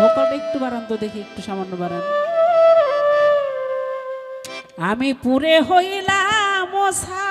ভোকালটা একটু বাড়ান তো দেখি একটু সামান্য বাড়ান। আমি পুরে হইলাম মশা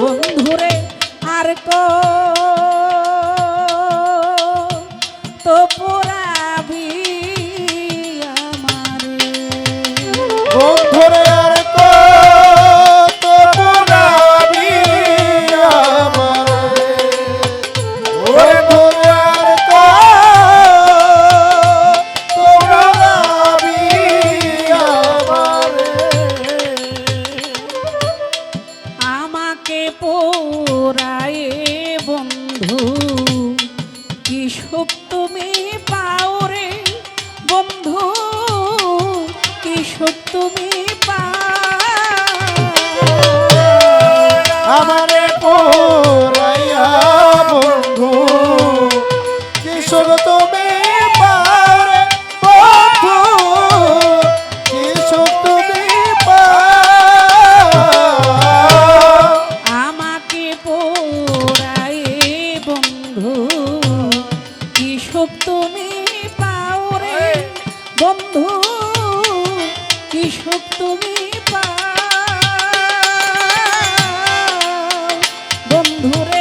বন্ধুরে আর কো? তো পোড়াবি আমার। বন্ধুরে আর তো পোড়াবি আমার। সত্যমী Dure.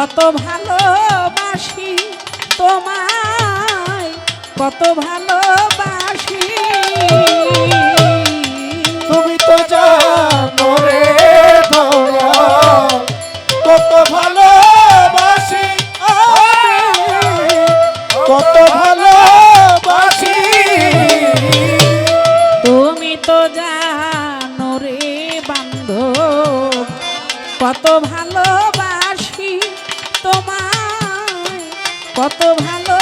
কত ভালোবাসি তোমায় কত ভালোবাসি। কত ভালো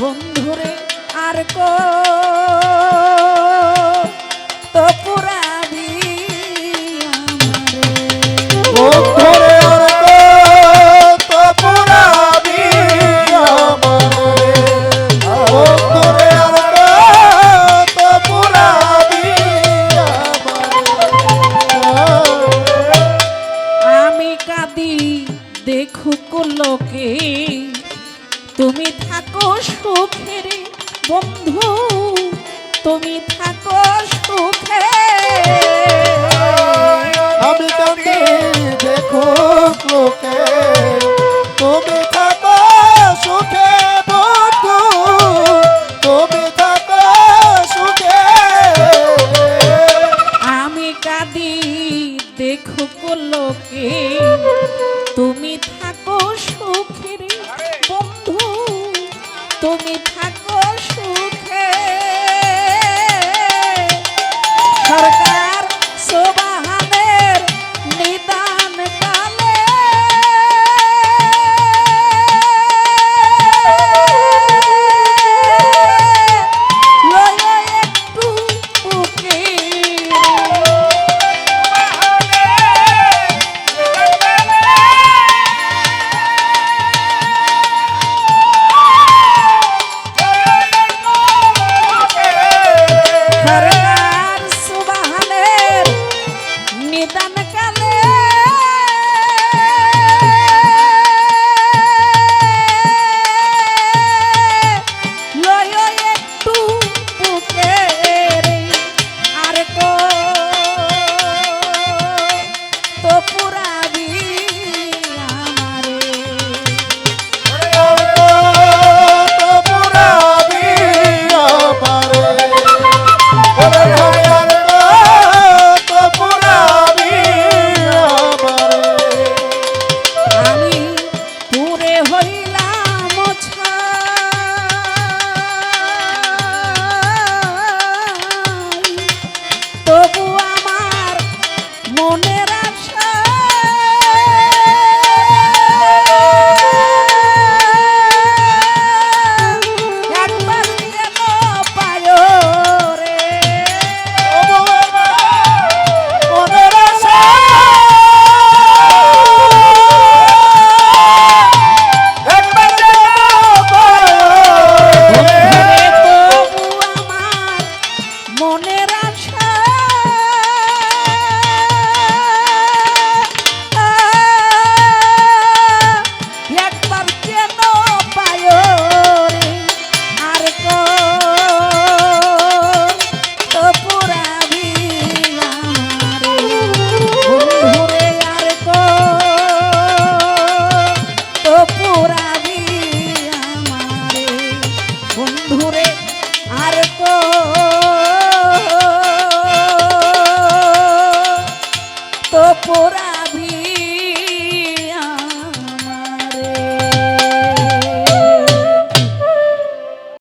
বন্ধুরে আর কো